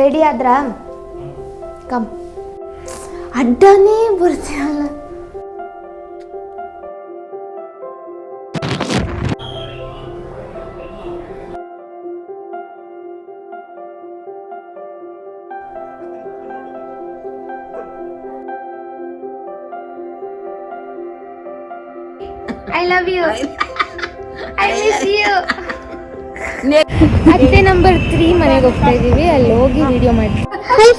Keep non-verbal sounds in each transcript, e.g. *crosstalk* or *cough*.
Ready ಆದ್ರಾ? Come ಅಡ್ಡನೇ ಬರ್ತೀಯಲ್ಲ I love you I miss you ಅತ್ತೆ ನಂಬರ್ ತ್ರೀ ಮನೆಗೆ ಹೋಗ್ತಾ ಇದೀವಿ ಅಲ್ಲಿ ಹೋಗಿ ವಿಡಿಯೋ ಮಾಡ್ತೀವಿ. ಹಾಯ್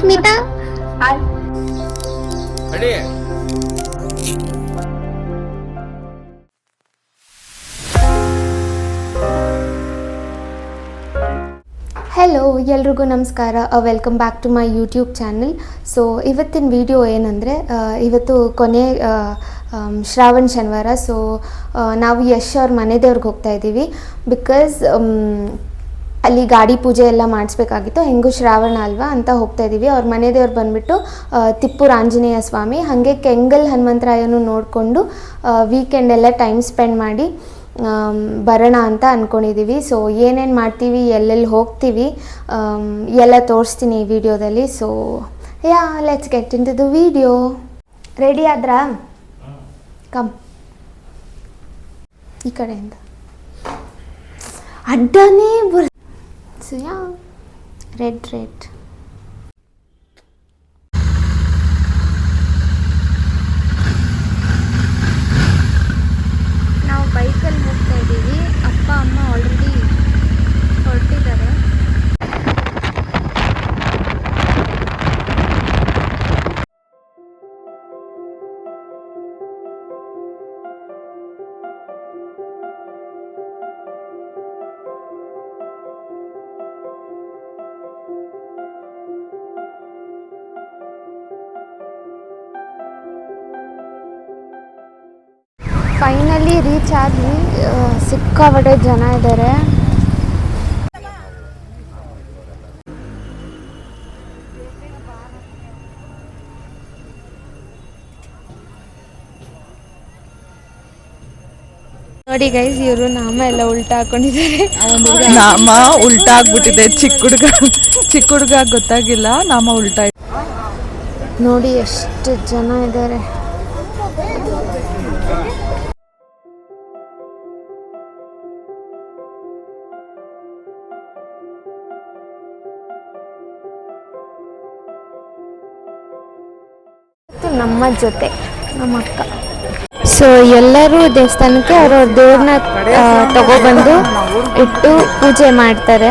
ಸ್ಮಿತಾ ಹೆಲೋ ಎಲ್ರಿಗೂ ನಮಸ್ಕಾರ. Welcome back to my YouTube channel so ಇವತ್ತಿನ ವಿಡಿಯೋ ಏನಂದರೆ ಇವತ್ತು ಕೊನೆ ಶ್ರಾವಣ ಶನಿವಾರ. ಸೊ ನಾವು ಯಶ್ ಅವ್ರ ಮನೆ ದೇವ್ರಿಗೆ ಹೋಗ್ತಾ ಇದ್ದೀವಿ. ಬಿಕಾಸ್ ಅಲ್ಲಿ ಗಾಡಿ ಪೂಜೆ ಎಲ್ಲ ಮಾಡಿಸ್ಬೇಕಾಗಿತ್ತು. ಹೆಂಗೂ ಶ್ರಾವಣ ಅಲ್ವಾ ಅಂತ ಹೋಗ್ತಾ ಇದ್ದೀವಿ. ಅವ್ರ ಮನೆ ದೇವ್ರು ಬಂದುಬಿಟ್ಟು ತಿಪ್ಪೂರು ಆಂಜನೇಯ ಸ್ವಾಮಿ, ಹಾಗೆ ಕೆಂಗಲ್ ಹನುಮಂತರಾಯನು ನೋಡಿಕೊಂಡು ವೀಕೆಂಡ್ ಎಲ್ಲ ಟೈಮ್ ಸ್ಪೆಂಡ್ ಮಾಡಿ ಬರೋಣ ಅಂತ ಅಂದ್ಕೊಂಡಿದ್ದೀವಿ ಸೊ ಏನೇನು ಮಾಡ್ತೀವಿ, ಎಲ್ಲೆಲ್ಲಿ ಹೋಗ್ತೀವಿ ಎಲ್ಲ ತೋರಿಸ್ತೀನಿ ಈ ವಿಡಿಯೋದಲ್ಲಿ. So yeah let's get into video ready ಆದ್ರಾ? Come ಈ ಕಡೆಯಿಂದ. ಅಡ್ಡನೇ ಬರ್ so yeah red red finally reach ಆಗಿ ಆ, ಸಿಕ್ಕಾಪಟ್ಟೆ ಜನ ಇದ್ದಾರೆ ನೋಡಿ ಗೈಸ್ ಇವರು ನಾಮ ಎಲ್ಲ ಉಲ್ಟಾ ಹಾಕೊಂಡಿದ್ದಾರೆ. ನಾಮ ಉಲ್ಟಾ ಆಗ್ಬಿಟ್ಟಿದೆ. ಚಿಕ್ಕ ಹುಡುಗ ಚಿಕ್ಕ ಹುಡುಗ ಗೊತ್ತಾಗಿಲ್ಲ ನಾಮ ಉಲ್ಟಾ ನೋಡಿ ಎಷ್ಟು ಜನ ಇದ್ದಾರೆ ಜೊತೆ ನಮ್ಮ ಅಕ್ಕ. ಸೊ ಎಲ್ಲರೂ ದೇವಸ್ಥಾನಕ್ಕೆ ಅವ್ರವ್ರ ದೇವ್ರನ್ನ ತಗೊಬಂದು ಇಟ್ಟು ಪೂಜೆ ಮಾಡ್ತಾರೆ.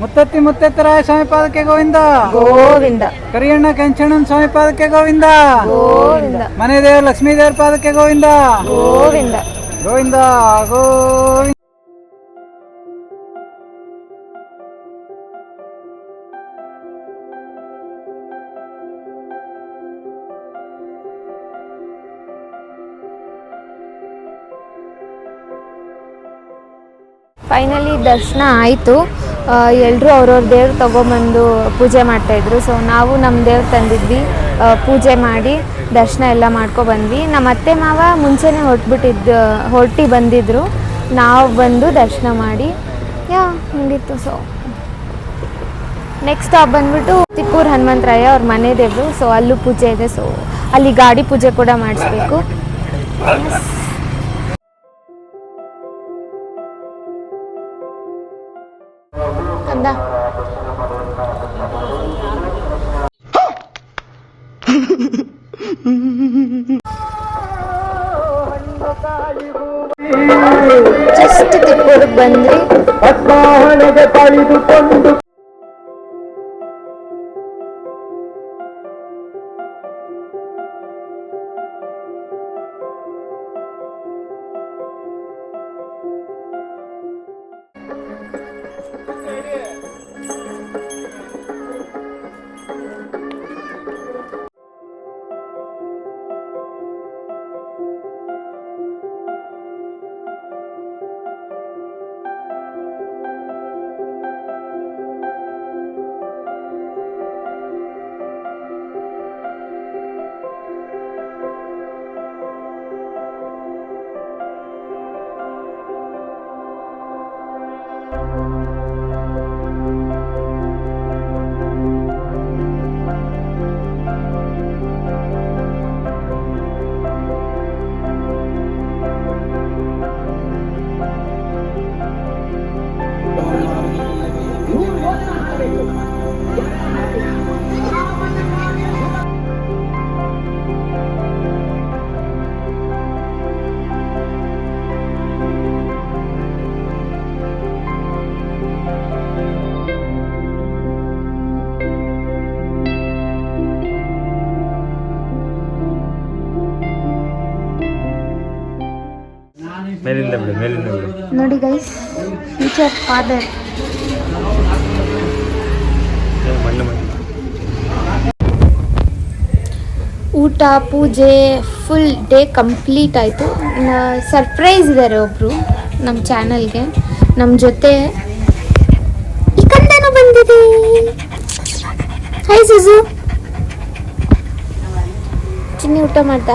ಮುತ್ತತ್ತಿ ಮುತ್ತೆತ್ತರಾಯ ಸ್ವಾಮಿ ಪಾದಕ್ಕೆ ಗೋವಿಂದ. ಗೋವಿಂದ. ಕರಿಯಣ್ಣ ಕೆಂಚಣ್ಣನ ಸ್ವಾಮಿ ಪಾದಕ್ಕೆ ಗೋವಿಂದ. ಗೋವಿಂದ. ಮನೆ ದೇವ್ರ ಲಕ್ಷ್ಮೀ ದೇವ್ರ ಪಾದಕ್ಕೆ ಗೋವಿಂದ. ಗೋವಿಂದ. ಗೋವಿಂದ ಗೋವಿಂದ. ಫೈನಲಿ ದರ್ಶನ ಆಯಿತು. ಎಲ್ಲರೂ ಅವ್ರವ್ರ ದೇವ್ರು ತೊಗೊಂಬಂದು ಪೂಜೆ ಮಾಡ್ತಾಯಿದ್ರು ಸೊ ನಾವು ನಮ್ಮ ದೇವ್ರು ತಂದಿದ್ವಿ. ಪೂಜೆ ಮಾಡಿ ದರ್ಶನ ಎಲ್ಲ ಮಾಡ್ಕೊ ಬಂದ್ವಿ. ನಮ್ಮ ಅತ್ತೆ ಮಾವ ಮುಂಚೆನೇ ಹೊರಟ್ಬಿಟ್ಟಿದ್ದು ಹೊರಟಿ ಬಂದಿದ್ದರು ನಾವು ಬಂದು ದರ್ಶನ ಮಾಡಿ, ಯಾ, ಮುಗೀತು. ಸೊ ನೆಕ್ಸ್ಟ್ ಸ್ಟಾಪ್ ಬಂದ್ಬಿಟ್ಟು ತಿಪ್ಪೂರು ಹನುಮಂತರಾಯ ಅವ್ರ ಮನೆ ದೇವರು. ಸೊ ಅಲ್ಲೂ ಪೂಜೆ ಇದೆ. ಸೊ ಅಲ್ಲಿ ಗಾಡಿ ಪೂಜೆ ಕೂಡ ಮಾಡಿಸ್ಬೇಕು. ಅಂದ ಜಸ್ಟ್ ತಿಪ್ಪೂರಿಗೆ ಬಂದ್ವಿ ಪದ್ಮಾವಣೆಗೆ ಪಡೆದುಕೊಂಡು ಮೇಲಿಂದ ಬಿಡು ಮೇಲಿಂದ ಬಿಡು. ನೋಡಿ ಗೈಸ್ ಫ್ಯೂಚರ್ ಫಾದರ್ ಮಣ್ಣು ಊಟ ಪೂಜೆ ಫುಲ್ ಡೇ ಕಂಪ್ಲೀಟ್ ಆಯಿತು. ಸರ್ಪ್ರೈಸ್ ಇದ್ದಾರೆ ಒಬ್ಬರು ನಮ್ಮ ಚಾನಲ್ಗೆ ನಮ್ಮ ಜೊತೆ ಹಾಯ್ ಸುಸು ಚಿನ್ನಿ ಊಟ ಮಾಡ್ದ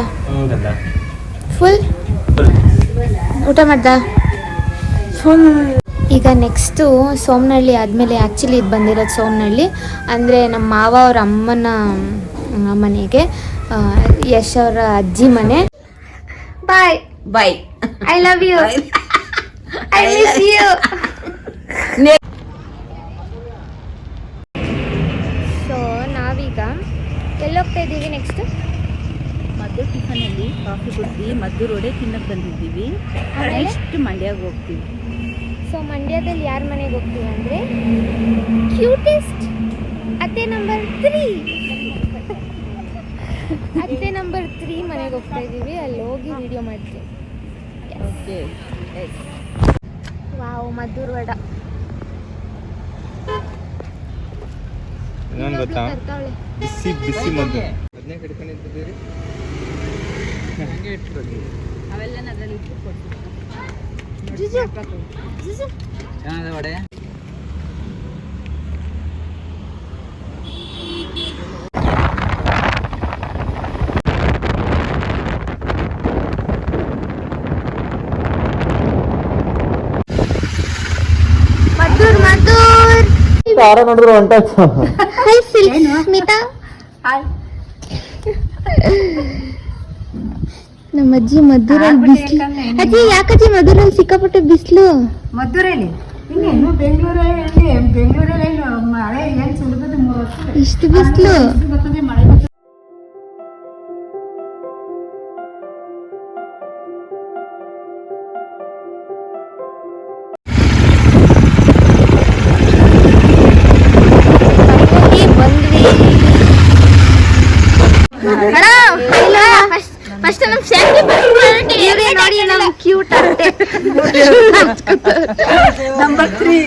ಫುಲ್ ಊಟ ಮಾಡ್ತಾ? ಫುಲ್ ಈಗ ನೆಕ್ಸ್ಟು ಸೋಮನಹಳ್ಳಿ ಆದಮೇಲೆ ಆ್ಯಕ್ಚುಲಿ ಇದು ಬಂದಿರೋದು ಸೋಮನಹಳ್ಳಿ ಅಂದರೆ ನಮ್ಮ ಮಾವ ಅವ್ರ ಅಮ್ಮನ ಮನೆಗೆ ಆ, ಯಶ್ ಅವರ ಅಜ್ಜಿ ಮನೆ. Bye bye I love you I miss you coffee ಕುಡ್ದು ಮದ್ದು ರೋಡೆ ತಿನ್ನಕ್ ಬಂದಿದ್ದೀವಿ. ಆಮೇಲೆ? ನೆಕ್ಸ್ಟ್ ಮಂಡ್ಯಾಗ ಹೋಗ್ತೀವಿ. ಸೊ ಮಂಡ್ಯದಲ್ಲಿ ಯಾರ ಮನೆಗೆ ಹೋಗ್ತೀವಿ ಅಂದ್ರೆ ಕ್ಯೂಟೆಸ್ಟ್ ಅತ್ತೆ ನಂಬರ್ ತ್ರೀ ಅತ್ತೆ ನಂಬರ್ ತ್ರೀ ಮನೆಗೆ ಹೋಗ್ತಾ ಇದ್ದೀವಿ. ಅಲ್ಲಿ ಹೋಗಿ ವಿಡಿಯೋ ಮಾಡ್ತೀವಿ. ಓಕೆ ವಾವ್ ಮದ್ದೂರ್ ವಡ ಇನ್ನೊಂದು ಗೊತ್ತಾ? ತರ್ತಾವಳೆ ಬಿಸಿ ಬಿಸಿ ಮದ್ದು. ಅವೆಲ್ಲ ಅದ್ರಲ್ಲಿ ಇಟ್ಟು ಕೊಡ್ತೀವಿ ಜುಜು. ಜುಜು. ಚೆನ್ನಾಗಿದೆ ವಡೆ. ಮದ್ದೂರ್ ಮದ್ದೂರ್. ಯಾರ ನೋಡಿದ್ರು ಹೊಂಟ ಹಾಯ್ ಸಿಲ್ಕ್ ಸ್ಮಿತಾ ನಮ್ಮ ಅಜ್ಜಿ ಮದ್ದೂರಲ್ಲಿ ಬಿಸಿಲು ಅಜ್ಜಿ ಯಾಕಜ್ಜಿ ಮದ್ದೂರಲ್ಲಿ ಸಿಕ್ಕಾಪಟ್ಟೆ ಬಿಸಿಲು ಮದ್ದೂರಲ್ಲಿ ಇನ್ನೇನು ಬೆಂಗಳೂರಲ್ಲಿ ಬೆಂಗಳೂರಲ್ಲಿ ಮಳೆ ಏನು ಸುರಿದದೆ ಮೂರು ವರ್ಷ ಇಷ್ಟು ಬಿಸಿಲು ಬರ್ತದೆ ಮಳೆ ಬರ್ತದೆ ಬಂದ್ವಿ ನಂಬರ್ *laughs* ತ್ರೀ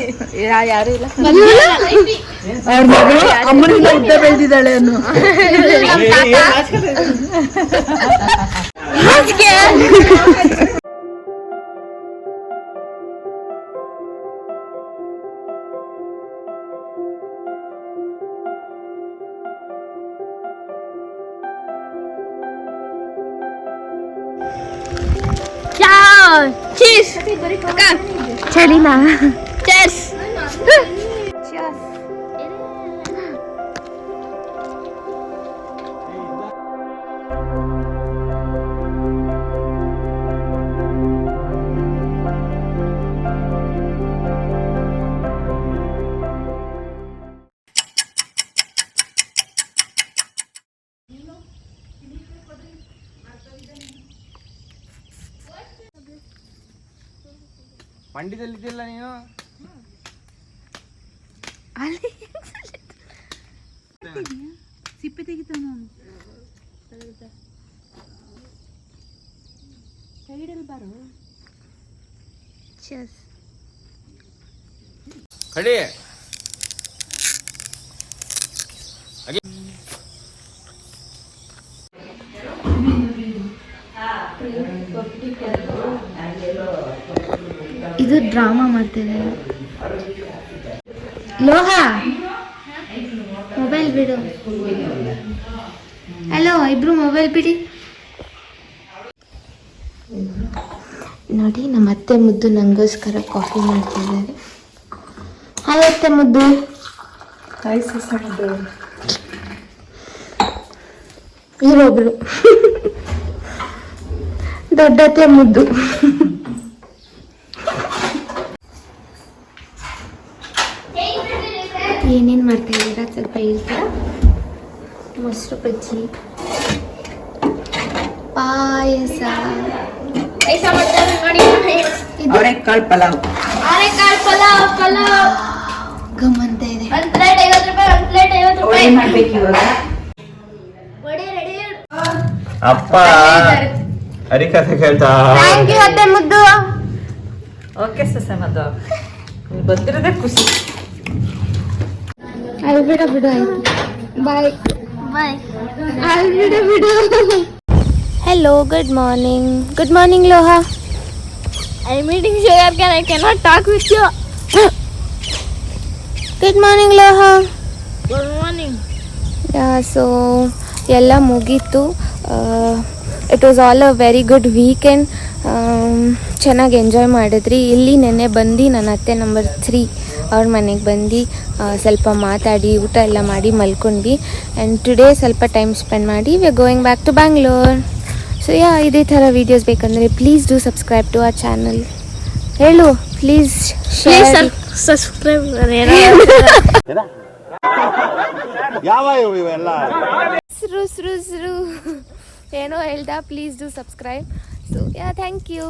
ಯಾರು ಇಲ್ಲ? ಅವ್ರ ಮಗಳು ಅಮ್ಮನಿಂದ ಉದ್ದ ಬೆಳೆದಿದ್ದಾಳೆ ಅನ್ನು. ಚೀಸ್ ಚಳಿನಾ ಚರ್ಸ್ *laughs* ಮಂಡ್ಯದಲ್ಲಿದ್ದಿಲ್ಲ ನೀನು ಸಿಪ್ಪೆ ತೆಗಿತಾನ ಸೈಡಲ್ಲಿ ಬಾರು ಚರ್ಸ್ ಕಡಿ ಇದು ಡ್ರಾಮಾ ಮಾಡ್ತಿದ್ದಾರೆ ಲೋಹ! ಮೊಬೈಲ್ ಬಿಡು. ಹಲೋ ಇಬ್ರು ಮೊಬೈಲ್ ಬಿಡಿ. ನೋಡಿ ನಮ್ಮ ಅತ್ತೆ ಮುದ್ದು ನಂಗೋಸ್ಕರ ಕಾಫಿ ಮಾಡ್ತಿದ್ದಾರೆ. ಆಯತ್ತೆ ಮುದ್ದು. ಹಾಯ್ ಸುಸಮದು ಇವರೊಬ್ರು *laughs* ದೊಡ್ಡತ್ತೆ ಮುದ್ದು. *laughs* ಏನೇನು ಮಾಡ್ತಾ ಇದ್ದೀರಾ? ಸ್ವಲ್ಪ ಹೇಳ್ತೀರಾ ಮೊಸರು ಬಜ್ಜಿ. ಪಾಯಸ. ಇದು ಅವರೆಕಾಳು ಪಲಾವ್. ಗಮ್ಮಂತ ಇದೆ. ಏನ್ ಮಾಡ್ಬೇಕು ಇವಾಗ? ಅಪ್ಪ ಹರಿಕಥೆ ಕೇಳ್ತಾ. ಥ್ಯಾಂಕ್ ಯು ಅತ್ತೆ ಮುದ್ದು. ಓಕೆ ಸುಸಮದು ಬಂದಿರೋದೇ ಖುಷಿ. ಅಲ್ಲಿ ಬಿಡ ಆಯ್ತು. ಬಾಯ್ ಬಾಯ್ ಅಲ್ಲಿ ಬಿಡು. Hello good morning good morning ಲೋಹಾ I meeting share can I cannot talk with you good morning ಲೋಹಾ good morning so ಎಲ್ಲ ಮುಗೀತು. It was all a very good weekend ಚೆನ್ನಾಗಿ ಎಂಜಾಯ್ ಮಾಡಿದ್ರಿ. ಇಲ್ಲಿ ನೆನ್ನೆ ಬಂದು ನನ್ನ ಅತ್ತೆ ನಂಬರ್ ತ್ರೀ ಅವ್ರ ಮನೆಗೆ ಬಂದು ಸ್ವಲ್ಪ ಮಾತಾಡಿ ಊಟ ಎಲ್ಲ ಮಾಡಿ ಮಲ್ಕೊಂಡ್ವಿ. ಆ್ಯಂಡ್ ಟುಡೇ ಸ್ವಲ್ಪ ಟೈಮ್ ಸ್ಪೆಂಡ್ ಮಾಡಿ we are going back to Bangalore so yeah ಇದೇ ಥರ ವೀಡಿಯೋಸ್ ಬೇಕಂದರೆ please do subscribe to our channel ಹೇಳು ಪ್ಲೀಸ್ *laughs* ಯಾವ ಇವೆಲ್ಲ? ಸ್ರು ಸ್ರು ಸ್ರು ಏನೋ ಹೇಳ್ದ please do subscribe so yeah thank you